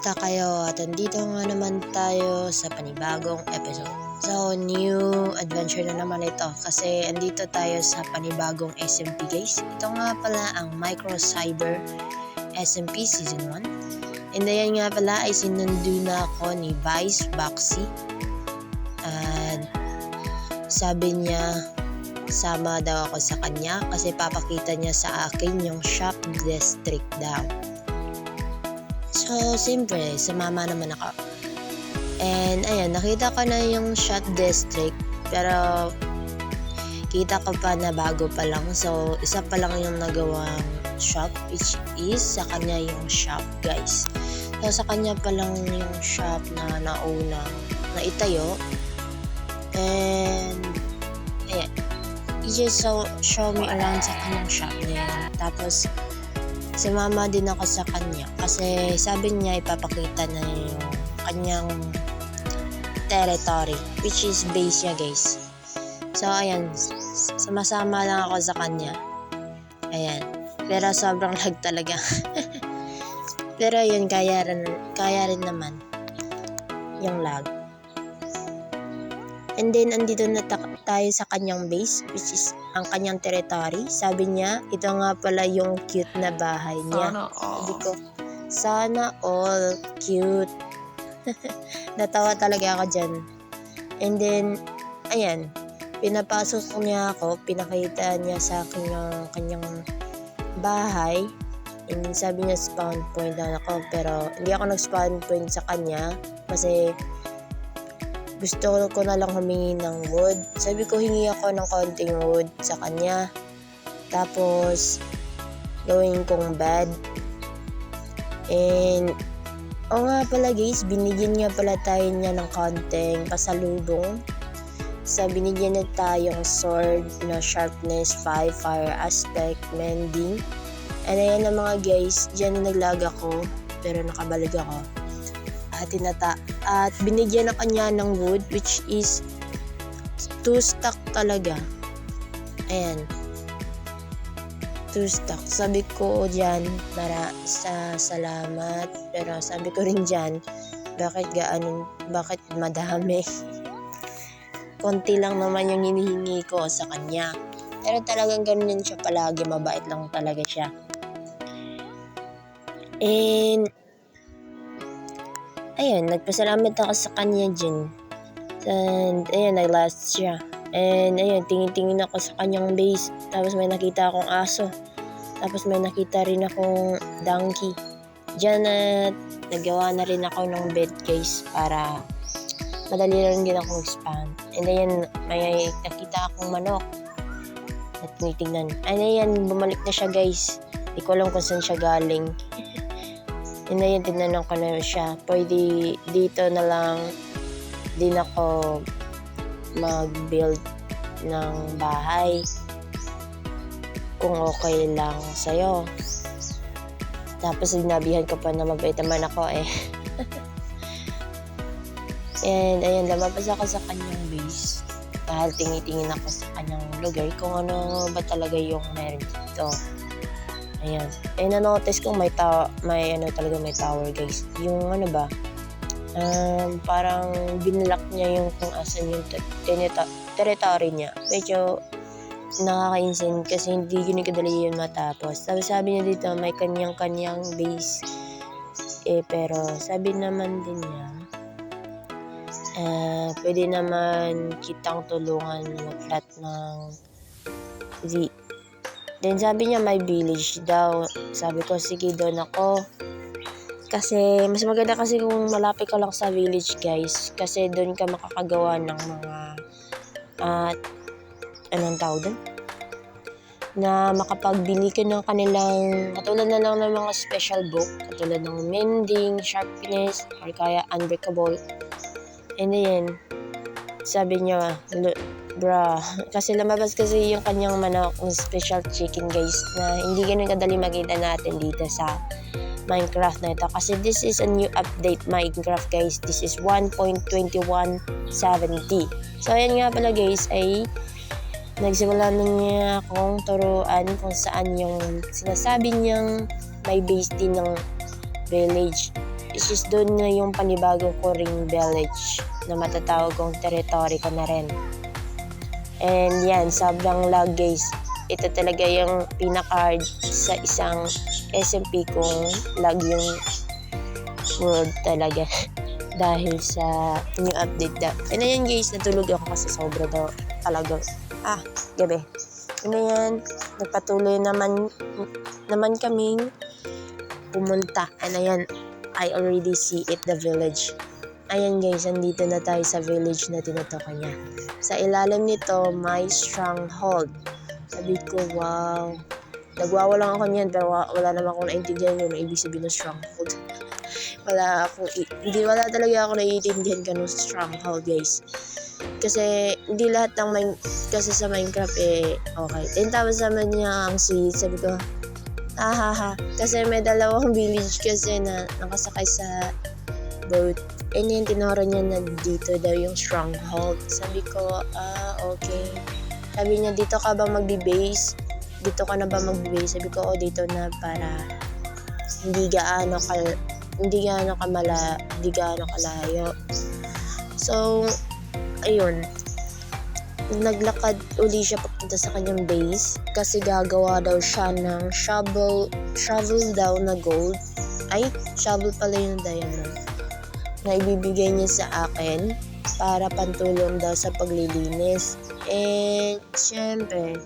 Kumusta kayo? At andito nga naman tayo sa panibagong episode. So, new adventure na naman ito kasi andito tayo sa panibagong SMP guys. Ito nga pala ang Micro Cyber SMP Season 1. And ayan nga pala ay sinundo na ako ni Vice Baxi. At sabi niya sama daw ako sa kanya kasi papakita niya sa akin yung shop district daw. So, siyempre, sumama naman ako. And, ayan, nakita ko na yung shop district. Pero, kita ko pa na bago pa lang. So, isa pa lang yung nagawang shop, which is sa kanya yung shop, guys. So, sa kanya pa lang yung shop na nauna na itayo. And, ayan, he just so, show me around sa kanyang shop na yan. Tapos, sumama din ako sa kanya kasi sabi niya ipapakita na yung kanyang territory which is base niya guys. So, ayan, sumasama lang ako sa kanya. Ayan. Pero sobrang lag talaga. Pero yun, kaya rin, kaya rin naman yung lag. And then, andito na ta- tayo sa kanyang base, which is ang kanyang territory. Sabi niya, ito nga pala yung cute na bahay niya. Sana Sabi all. ko, sana all cute. Natawa talaga ako dyan. And then, ayan, pinapasok niya ako, pinakita niya sa akin yung kanyang bahay. And sabi niya spawn point na ako, pero hindi ako nag-spawn point sa kanya kasi gusto ko na lang humingi ng wood. Sabi ko, hingi ako ng konting wood sa kanya. Tapos, gawin kong bed. And, o nga pala guys, binigyan nga pala tayo niya ng konting pasalubong. Sa binigyan na tayong sword na sharpness 5, fire aspect, mending. And ayan na mga guys, dyan na naglag ako, pero nakabalag ako. At tinata at binigyan na kanya ng wood which is two stack talaga. Ayan. Two stack. Sabi ko dyan, para sa salamat. Pero sabi ko rin dyan, bakit gaano, bakit madami? Konti lang naman yung hinihingi ko sa kanya. Pero talagang ganun siya palagi, mabait lang talaga siya. And, ayun, nagpasalamat ako sa kanya dyan. And, ayun, nag-last siya. And, ayun, tingin-tingin ako sa kanyang base. Tapos may nakita akong aso. Tapos may nakita rin akong donkey. Diyan na nagawa na rin ako ng bed guys para madali rin din ako mag-spawn. And ayun, may nakita akong manok na tinitingnan. And ayan, bumalik na siya guys. Hindi ko alam kung saan siya galing. And ayun, tinanong ko na siya. Pwede dito na lang din ako mag-build ng bahay kung okay lang sa'yo. Tapos sinabihan ko pa na mabait naman ako eh. And ayun, lumabas ako sa kanyang base. Dahil tingitingin ako sa kanyang lugar kung ano ba talaga yung meron dito. Ayan. Eh, na-notice kong may, ta- may ano talaga may tower guys. Yung ano ba, um, parang binlock niya yung kung asan yung territory niya. Medyo nakakainsin kasi hindi yun kadali yun matapos. Sabi sabi niya dito may kanyang-kanyang base. Eh, pero sabi naman din niya, eh, pwede naman kitang tulungan mag-flat ng Z. Then sabi niya may village daw. Sabi ko, sige doon ako. Kasi mas maganda kasi kung malapit ka lang sa village guys. Kasi doon ka makakagawa ng mga at anong tawag doon? Na makapagbili ka ng kanilang katulad na lang ng mga special book. Katulad ng mending, sharpness, or kaya unbreakable. And then, sabi niya, "Lo- bra, kasi lumabas kasi yung kanyang manok ng special chicken guys na hindi ganun kadali makita natin dito sa Minecraft na ito. Kasi this is a new update Minecraft guys. This is 1.2170. So ayan nga pala guys ay nagsimula na niya akong turuan kung saan yung sinasabi niyang may base din ng village. is just doon na yung panibagong ko ring village na matatawag kong territory ko na rin. And yan, sobrang lag guys. Ito talaga yung pinaka sa isang SMP kung lag yung world talaga. Dahil sa new update daw. And ayan guys, natulog ako kasi sobra daw talaga. Ah, gabi. Ano yan, nagpatuloy naman naman kaming pumunta. And ayan, I already see it, the village. Ayan guys, andito na tayo sa village na tinutukoy niya. Sa ilalim nito, may stronghold. Sabi ko, wow. Nagwawa lang ako niyan, pero wa- wala naman akong naintindihan yun, ibig sabihin ng stronghold. wala ako, hindi wala talaga ako naiintindihan ka ng stronghold guys. Kasi hindi lahat ng mine, kasi sa Minecraft eh, okay. And tapos naman niya ang sweet, sabi ko, ahaha. Kasi may dalawang village kasi na nakasakay sa boat. And yun, tinuro niya na dito daw yung stronghold. Sabi ko, ah, okay. Sabi niya, dito ka ba magbe-base? Dito ka na ba magbe-base? Sabi ko, oh, dito na para hindi gaano kal hindi gaano kamala, hindi gaano kalayo. So, ayun. Naglakad uli siya papunta sa kanyang base kasi gagawa daw siya ng shovel, shovel daw na gold. Ay, shovel pala yung diamond na ibibigay niya sa akin para pantulong daw sa paglilinis. And, syempre,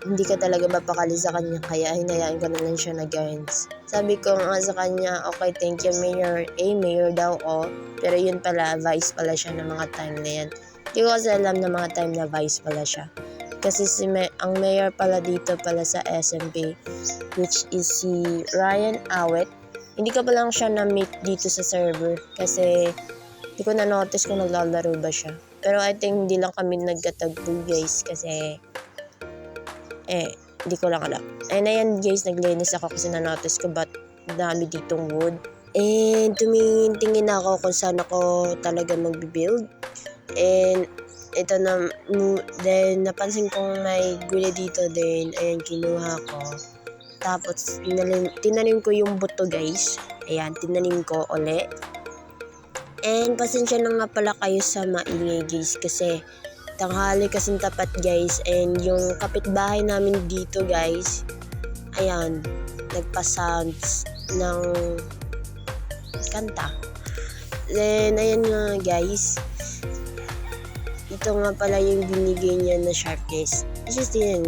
hindi ka talaga mapakali sa kanya kaya hinayaan ko na lang siya na guards. Sabi ko nga sa kanya, okay, thank you, Mayor. Eh, Mayor daw, oh. Pero yun pala, vice pala siya ng mga time na yan. Hindi ko kasi alam na mga time na vice pala siya. Kasi si May- ang mayor pala dito pala sa SMP, which is si Ryan Awet, hindi ko pa lang siya na-meet dito sa server kasi hindi ko na-notice kung naglalaro ba siya. Pero I think hindi lang kami nagkatagpo guys kasi eh, hindi ko lang alam. And ayan guys, naglinis ako kasi na-notice ko ba't dami ditong wood. And tumingin-tingin ako kung saan ako talaga mag-build. And ito na, then napansin kong may gulay dito din. Ayan, kinuha ko. Tapos, tinanim, tinanim ko yung buto guys. Ayan, tinanim ko uli. And pasensya na nga pala kayo sa maingay guys kasi tanghali kasing tapat guys. And yung kapitbahay namin dito guys ayan nagpa-sounds ng kanta. Then ayan nga guys. Ito nga pala yung binigay niya na sharpness it's just yun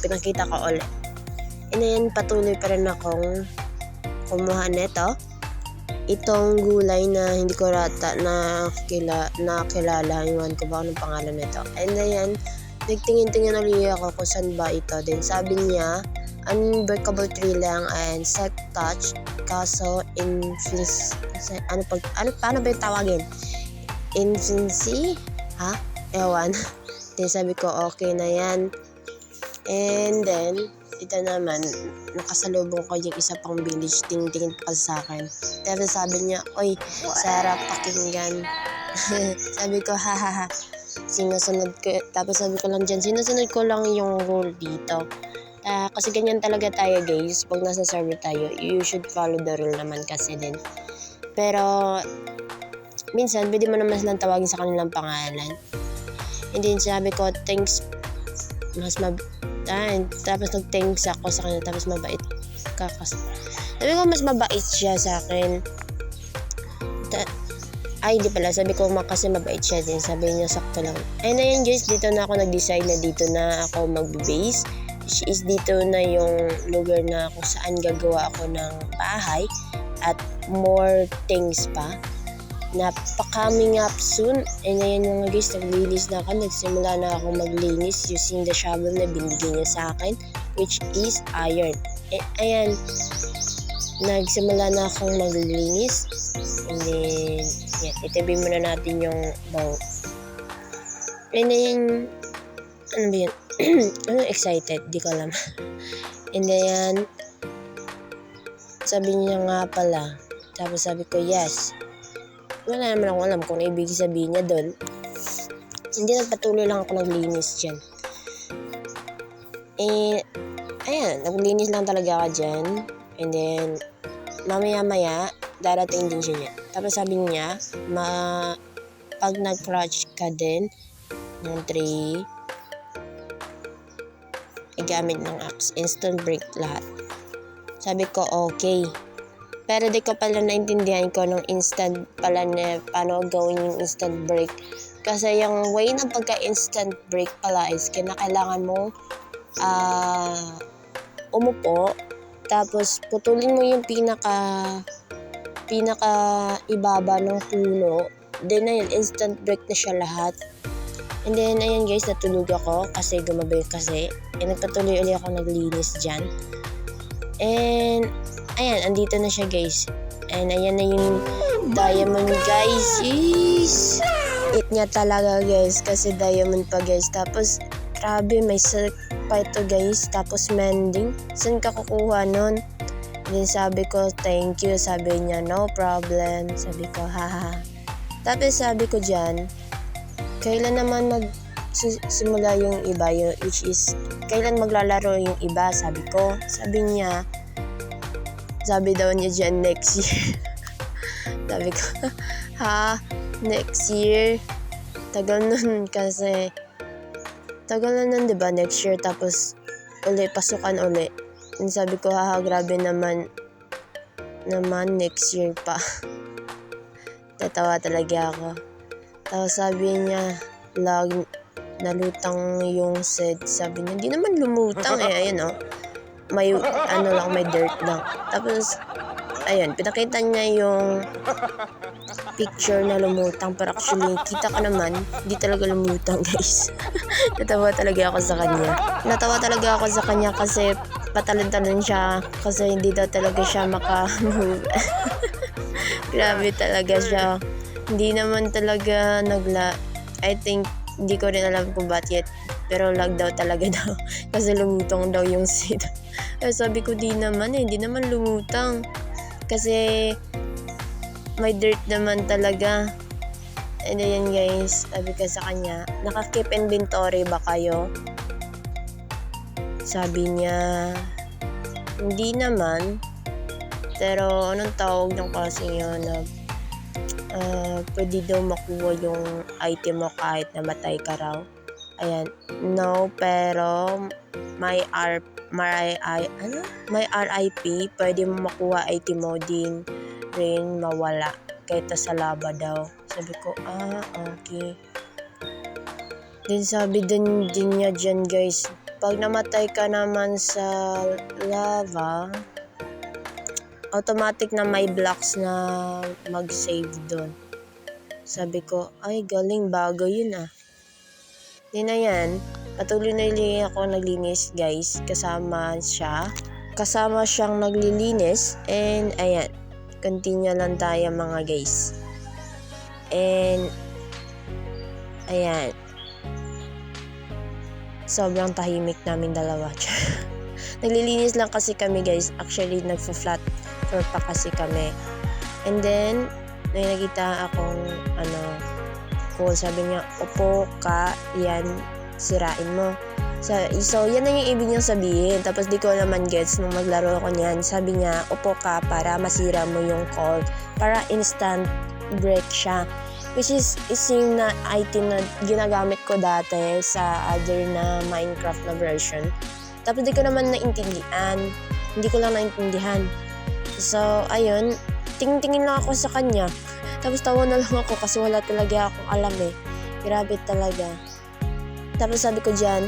pinakita ko ulit and ayan patuloy pa rin akong kumuha nito itong gulay na hindi ko rata na kila, na kilala. Iwan ko ba anong pangalan nito. And ayan, nagtingin-tingin ulit ako kung saan ba ito. Then sabi niya, unbreakable tree lang and set touch. Kaso, infins, ano pag, ano, paano ba yung tawagin? Infancy? Ha? Ewan. Then sabi ko, okay na yan. And then, ito naman, nakasalubong ko yung isa pang village, tingin-tingin pa sa akin. Tapos sabi niya, oy, sarap pakinggan. sabi ko, ha ha ha. Sinusunod ko, tapos sabi ko lang dyan, sinusunod ko lang yung rule dito. Ah, kasi ganyan talaga tayo guys, pag nasa server tayo, you should follow the rule naman kasi din. Pero, minsan, pwede mo naman silang tawagin sa kanilang pangalan. And then sabi ko, thanks, mas mab and, tapos nag-thanks ako sa kanya, tapos mabait ka kasi. Sabi ko, mas mabait siya sa akin. Ta- ay, di pala. Sabi ko, kasi mabait siya din. Sabi niya, sakto lang. And ayun guys, dito na ako nag-decide na dito na ako mag-base. Which is dito na yung lugar na kung saan gagawa ako ng bahay. At more things pa napaka-coming up soon. And ayan mga guys, naglinis na ako. Nagsimula na ako maglinis using the shovel na binigay niya sa akin, which is iron. Eh, ayan, nagsimula na akong maglinis. And then, yan, itabi muna natin yung bow. And then, ano ba yun? ano excited? Di ko alam. And then, sabi niya nga pala, tapos sabi ko, yes, wala naman ako alam kung ano ibig sabihin niya doon. Hindi nagpatuloy lang ako naglinis dyan. Eh, ayan, naglinis lang talaga ako dyan. And then, mamaya-maya, darating din siya niya. Tapos sabi niya, ma, pag nag-crouch ka din ng 3, gamit ng axe, instant break lahat. Sabi ko, okay. Pero di ko pala naintindihan ko nung instant pala na paano gawin yung instant break. Kasi yung way ng pagka-instant break pala is kinakailangan mo ah umupo tapos putulin mo yung pinaka pinaka ibaba ng puno. Then ayun, instant break na siya lahat. And then ayun guys, natulog ako kasi gumabi kasi. E nagpatuloy ulit ako naglinis dyan. And ayan, andito na siya guys. And ayan na yung diamond guys. Yes! It niya talaga guys kasi diamond pa guys. Tapos grabe may silk pa ito guys. Tapos mending. Saan ka kukuha nun? Then sabi ko, thank you. Sabi niya, no problem. Sabi ko, haha. Tapos sabi ko dyan, kailan naman mag si- simula yung iba, yung, which is, kailan maglalaro yung iba, sabi ko. Sabi niya, sabi daw niya dyan next year. sabi ko, ha? Next year? Tagal nun kasi, tagal na nun, di ba? Next year, tapos, uli, pasukan uli. And sabi ko, haha, grabe naman, naman next year pa. Tatawa talaga ako. Tapos sabi niya, lag, nalutang yung set. Sabi niya, hindi naman lumutang eh. Ayun oh. May, ano lang, may dirt lang. Tapos, ayun, pinakita niya yung picture na lumutang. Pero actually, kita ka naman, hindi talaga lumutang guys. Natawa talaga ako sa kanya. Natawa talaga ako sa kanya kasi patalon-talon siya. Kasi hindi daw talaga siya maka-move. Grabe talaga siya. Hindi naman talaga nagla... I think, hindi ko rin alam kung bakit. Pero lag daw talaga daw. Kasi lumutang daw yung seed. Eh, sabi ko, di naman eh. Di naman lumutang. Kasi, may dirt naman talaga. And then guys, sabi ko sa kanya, naka-keep inventory ba kayo? Sabi niya, hindi naman. Pero anong tawag ng kasi yun na ah, pwede daw makuha yung item mo kahit namatay ka raw. Ayan. No, pero may R may I, ano? May RIP, pwede mo makuha item mo din rin mawala kahit sa lava daw. Sabi ko, ah, okay. Then sabi din, din niya dyan guys, pag namatay ka naman sa lava, automatic na may blocks na mag-save doon. Sabi ko, ay galing bago yun ah. Di na yan, patuloy na li ako naglinis guys, kasama siya. Kasama siyang naglilinis and ayan, continue lang tayo mga guys. And ayan, sobrang tahimik namin dalawa. Naglilinis lang kasi kami guys. Actually, nagfa-flat floor pa kasi kami. And then, may nakita akong ano, cool. Sabi niya, upo ka, yan, sirain mo. So, so yan na yung ibig niyang sabihin. Tapos di ko naman gets nung maglaro ako niyan. Sabi niya, upo ka para masira mo yung call. Para instant break siya. Which is, is yung na item na ginagamit ko dati sa other na Minecraft na version. Tapos di ko naman naintindihan. Hindi ko lang naintindihan. So, ayun. Tingin-tingin lang ako sa kanya. Tapos tawa na lang ako kasi wala talaga akong alam eh. Grabe talaga. Tapos sabi ko dyan,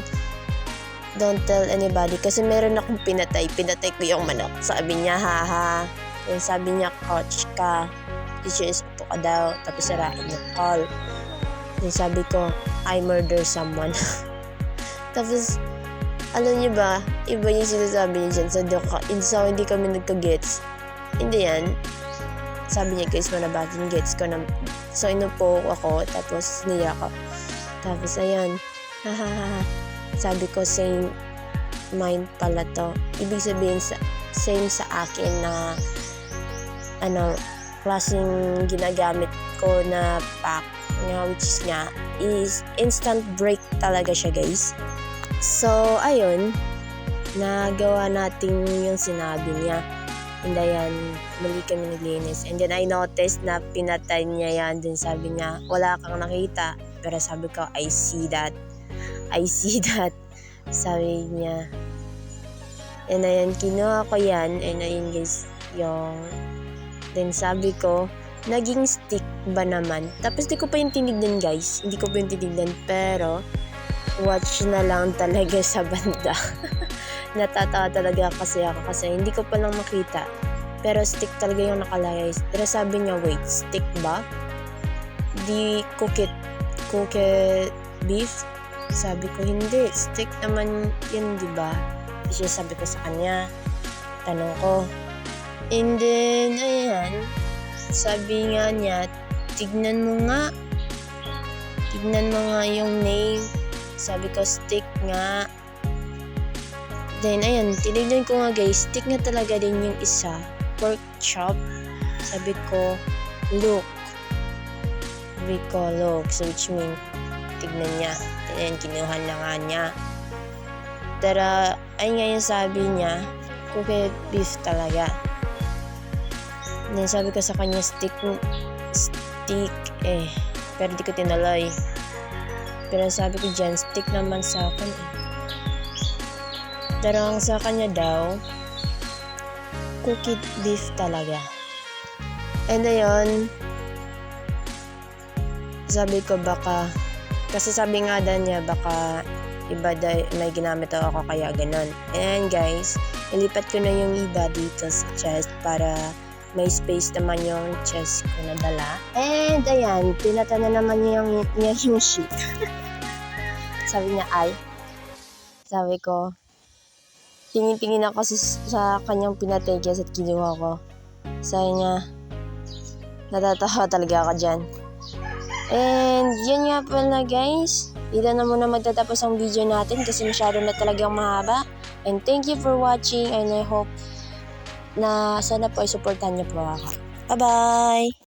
don't tell anybody. Kasi meron akong pinatay. Pinatay ko yung manok. Sabi niya, haha. Then sabi niya, coach ka. Which is, upo ka daw. Tapos sirain yung call. Then sabi ko, I murder someone. Tapos, alam niyo ba, iba yung sinasabi niya dyan. So, doka, so hindi kami nagka-gets. Hindi yan. Sabi niya, guys, manabatin gets ko na. So, inupo ako, tapos niya ako. Tapos, ayan. Sabi ko, same mind pala to. Ibig sabihin, sa, same sa akin na, ano, klaseng ginagamit ko na pack nga, which is nga, is instant break talaga siya, guys. So, ayun, nagawa natin yung sinabi niya. And ayan, muli kami naglinis. And then I noticed na pinatay niya yan. Then sabi niya, wala kang nakita. Pero sabi ko, I see that. I see that. Sabi niya. And ayan, kinuha ko yan. And ayan guys, yung... Then sabi ko, naging stick ba naman? Tapos di ko pa yung tinignan guys. Hindi ko pa yung tinignan. Pero, watch na lang talaga sa banda. Natatawa talaga kasi ako kasi hindi ko pa lang makita. Pero stick talaga yung nakalagay. Pero sabi niya, wait, stick ba? Di cook it, cook it beef? Sabi ko, hindi. Stick naman yun, di ba? Kasi sabi ko sa kanya, tanong ko. And then, ayan, sabi nga niya, tignan mo nga. Tignan mo nga yung name. Sabi ko, stick nga. Then, ayan, tinignan ko nga guys, stick nga talaga din yung isa. Pork chop. Sabi ko, look. Sabi ko, look. So, which mean, tignan niya. Ayan, kinuha na nga niya. Pero, ayun nga yung sabi niya, cooked beef talaga. Then, sabi ko sa kanya, stick, stick, eh. Pero di ko tinaloy. Pero sabi ko dyan, stick naman sa akin eh. Pero ang sa kanya daw, cooked beef talaga. And ayun, sabi ko baka, kasi sabi nga daw niya baka iba daw, may ginamit ako kaya ganun. And guys, ilipat ko na yung iba dito sa chest para may space naman yung chest ko na dala. And ayan, pinata na naman niya yung, niya yung sheet. sabi niya, ay. Sabi ko, tingin-tingin ako sa, sa kanyang pinategas at kinuha ko. Sabi niya, natatawa talaga ako dyan. And yun nga pala guys, dito na muna magtatapos ang video natin kasi masyado na talagang mahaba. And thank you for watching and I hope na sana po ay supportahan niyo po ako. Bye-bye!